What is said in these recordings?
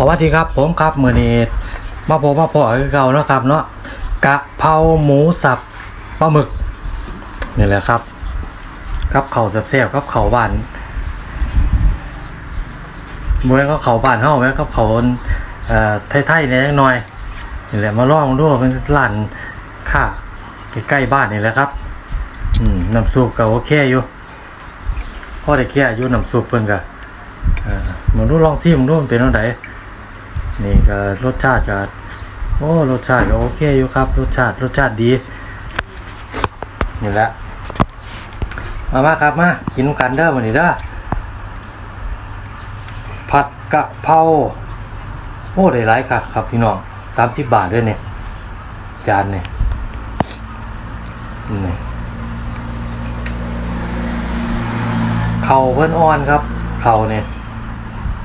สวัสดีครับ ผมครับมือนี้มาพบมาพอคือเก่าเนาะครับเนาะกะเพราหมูสับปลาหมึกนี่แหละครับกับเข่าวแซ่บๆกับเข่าวบ้านเมื่อก็เข่าวบ้านเฮาแม่กับเขาวเอ่อไทยๆเนี่ยจักหน่อยนี่แหละมาลองดูเป็นร้านค่าใกล้ๆบ้านนี่แหละครับอืมน้ำซุปก็โอเคอยู่พอได้แค่อยู่น้ำซุปเพิ่นก็เออมึงดูลองซิมึงดูมันเป็นจังได นี่ก็รสชาติก็โอ้รสชาติก็โอเคอยู่ครับ รสชาติรสชาติดีนี่แหละมามาครับมากินกันเด้อมื้อนี้เด้อผัดกะเพราโอ้ได้หลายครับครับพี่น้อง30บบาทด้อเนี่ย จานเนี่ยนี่เข่าเพิ่นอ่อนครับ เข่าเนี่ย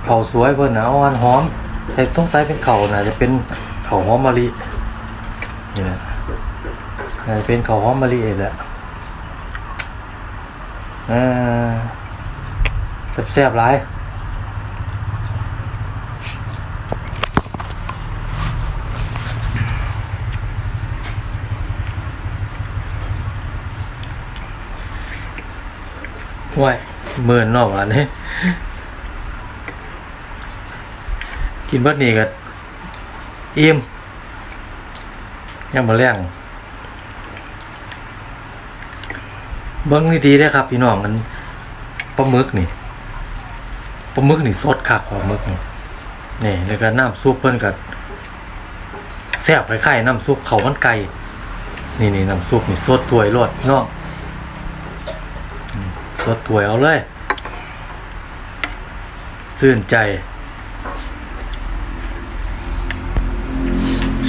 เข่าสวยเพิ่นนะอ่อนหอม แต่สงสัยเป็นเขาน่าจะเป็นเขาหอมมะลินี่นะน่าจะเป็นเขาหอมมะลิเองแหละอ่าแซ่บๆหลายห่วยหมื่นนอกอันนี้ กินเบิดนี่ก็อิ่มยังมาเลี้ยงเบิ้งนี่ดีได้ครับ พี่น้องมันปลาหมึกนี่ปลาหมึกนี่สดคักปลาหมึกนี่นี่แล้วก็น้ำซุปเพิ่นก็แซ่บคล้ายๆน้ำซุปเขามันไก่นี่นี่น้ำซุปนี่สดถ้วยรสพี่น้องอืมสดถ้วยเอาเลย ซื่นใจ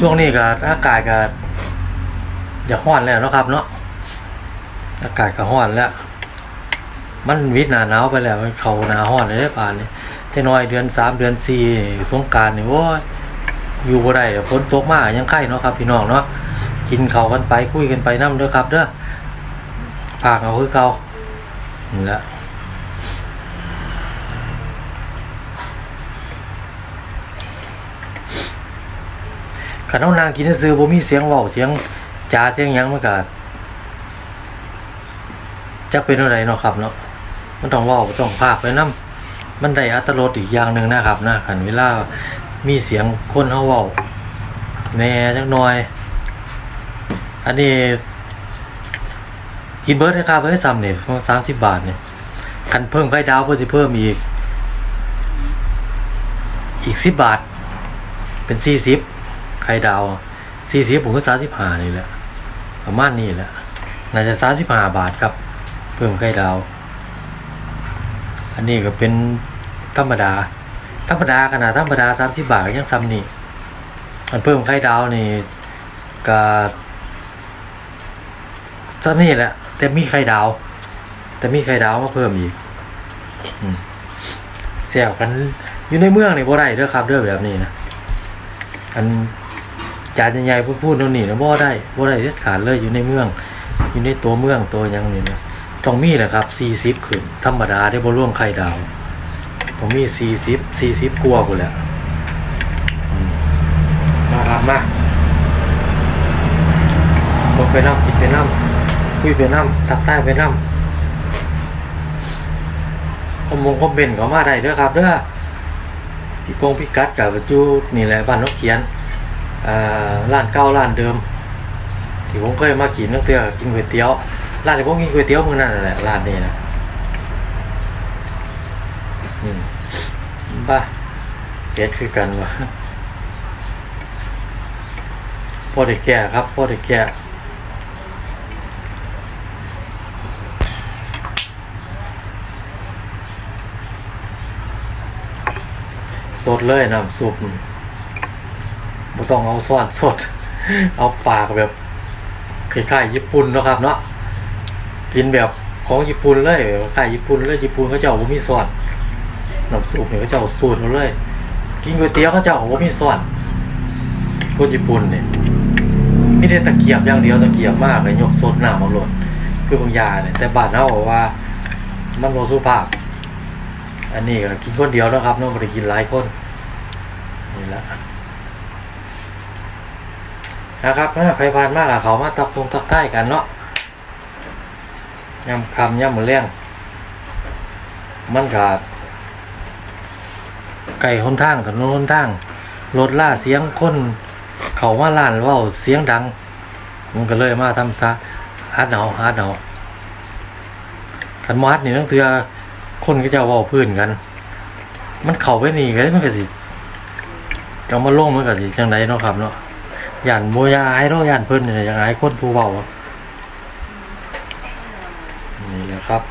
ช่วงนี้ก็อากาศก็จะห้อนแล้วเนาะครับเนาะอากาศก็ห้อนแล้ว มันวิทย์หนาหนาวไปแล้วมันเขาหนาห้อนเลยได้ป่านนี้แต่น้อยเดือนสามเดือนสี่สงการนี่โอ้ยอยู่บ่ได้ฝนตกมากยังไข่เนาะครับพี่น้องเนาะกินเขากันไปคุยกันไปน้ำเด้อครับเด้อผากเอาคือเก่านี่แหละ ขันเอานางกินซื้อบ่มีเสียงเว้าเสียงจาเสียงยังมันก็จะเป็นอะไรเนาะครับเนาะมันต้องเว้าต้องพากไปนํมันได้อัตรสอีกอย่างหนึ่งนะครับนะขันเวลามีเสียงคนเฮาเว้าแหน่จักหน่อย อันนี้กินเบิร์ดนะครับเฮ้ยซ้ำนี่ยสามสิบบาทเนี่ยคันเพิ่มไข่ดาวเพิ่มสิเพิ่มอีก อีกสิบบาท เป็นสี่สิบ ไข่ดาวสี่สิบผมก็สามสิบห้านี่แหละประมาณนี้แหละน่าจะสามสิบห้าบาทครับ เพิ่มไข่ดาว อันนี้ก็เป็นธรรมดา ธรรมดาขนาดธรรมดาสามสิบบาทก็ยังซ้ำนี่มันเพิ่มไข่ดาวนี่ก็ซ้ำนี่แหละ แต่มีไข่ดาว แต่มีไข่ดาวมาเพิ่มอีกอแซวกันอยู่ในเมืองนี่บ่ได้เด้อครับเด้อแบบนี้นะอัน จานใหญ่ๆพูดๆโน่นนี่นะบ่ได้บ่ได้เด็ดขาดเลยอยู่ในเมือง อยู่ในตัวเมืองตัวยังนี่นะต้องมีแหละครับ40ขึ้นธรรมดาได้บ่ร่วมไข่ดาวต้องมี40 40กว่าพุ่นแหละมมาครับมาลงไปน้ำกินไปน้ำคุยไปน้ำทักทายไปน้ำคอมมงคอมเมนต์ก็มาได้ด้อครับเด้อพี่กงพี่กัดกับจูนี่แหละบ้านนกเขียน ร้านเก่าร้านเดิม ที่ผมเคยมากินตั้งแต่กินก๋วยเตี๋ยวร้านที่ผมกินก๋วยเตี๋ยวมื่อนั้นนั่นแหละร้านนี้นะอืมบ้าเด็ดคือกันวะพ่อได้แก่ครับพ่อได้แก่สดเลยน้ำซุป ไม่ต้องเอาซอสสด เอาปากแบบคล้ายๆญี่ปุ่นนะครับเนาะกินแบบของญี่ปุ่นเลยคล้ายญี่ปุ่นเลยญี่ปุ่นเขาเจ้าบ่มีซอสน้ำซุปเนี่ยเขาเจ้าสูตรเขาเลย กินก๋วยเตี๋ยวเขาเจ้าบ่มีซอสคนญี่ปุ่นเนี่ยไม่ได้ตะเกียบอย่างเดียวตะเกียบมากเลยยกสดหน้ำมาหลดคือบางยาเนี่ยแต่บ้านเราบอกว่ามันโลสุภาพ อันนี้ก็กินคนเดียวนะครับน้องไม่ได้กินหลายคนนี่แหละ นะครับมาไฟพานมากอะเขามาตักทรงตักใต้กันเนาะย่ำคำย่ำมือเลี้ยงมันกาด ไก่หนทางถนนหนทางรถล่าเสียงคนเขามาล้านว่าเสียงดัง มันก็เลยมาทำซะฮัดเอาฮัดเอาคันมาฮัดนี่ตั้งเถือคนก็จะว่าพื้นกัน มันเข้าไปนี่ก็มันก็สิเอามาโล่งมันก็สิจังไดเนาะครับเนาะ ย่านโมยาอายเนาะย่านเพิ่นนี่อย่างอายคนผู้เว้านี่แหละครับ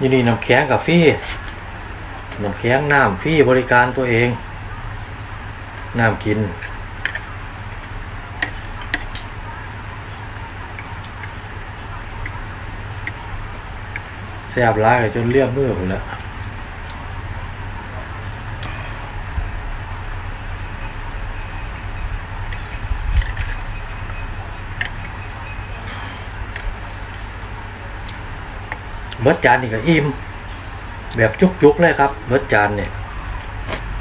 นี่นี่น้ำแข็งกับฟรีน้ำแข็งน้ำฟรีบริการตัวเอง น้ำกิน แซ่บร้ายจนเลี่ยมมือหมแล้วเบิดจานนี่ก็อิ่มแบบจุกๆเลยครับเบิดจานเนี่ย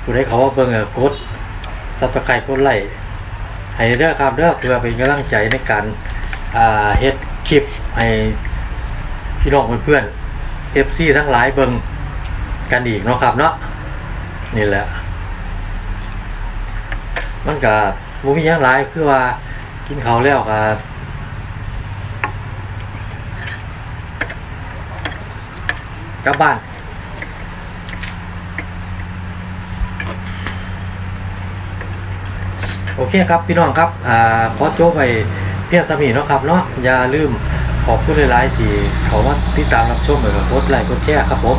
ผู้ใดเขาว่าเบิ่งโคตรสับตะไคร้โคตรไล่ให้เด้อครับเด้อเพื่อเป็นกำลังใจในการอ่าเฮ็ดคลิปให้พี่น้องเพื่อนๆ FC ทั้งหลายเบิงกันอีกเนาะครับเนาะนี่แหละ มันก็บ่มีหยังหลายคือว่ากินข้าวแล้วก็กลับบ้านโอเคครับพี่น้องครับ อ่าขอโจ้ไปเพียงสมีเนาะครับเนาะอย่าลืม ขอบคุณหลายๆที่เขามาติดตามรับชมแล้วก็กดไลค์กดแชร์ครับผม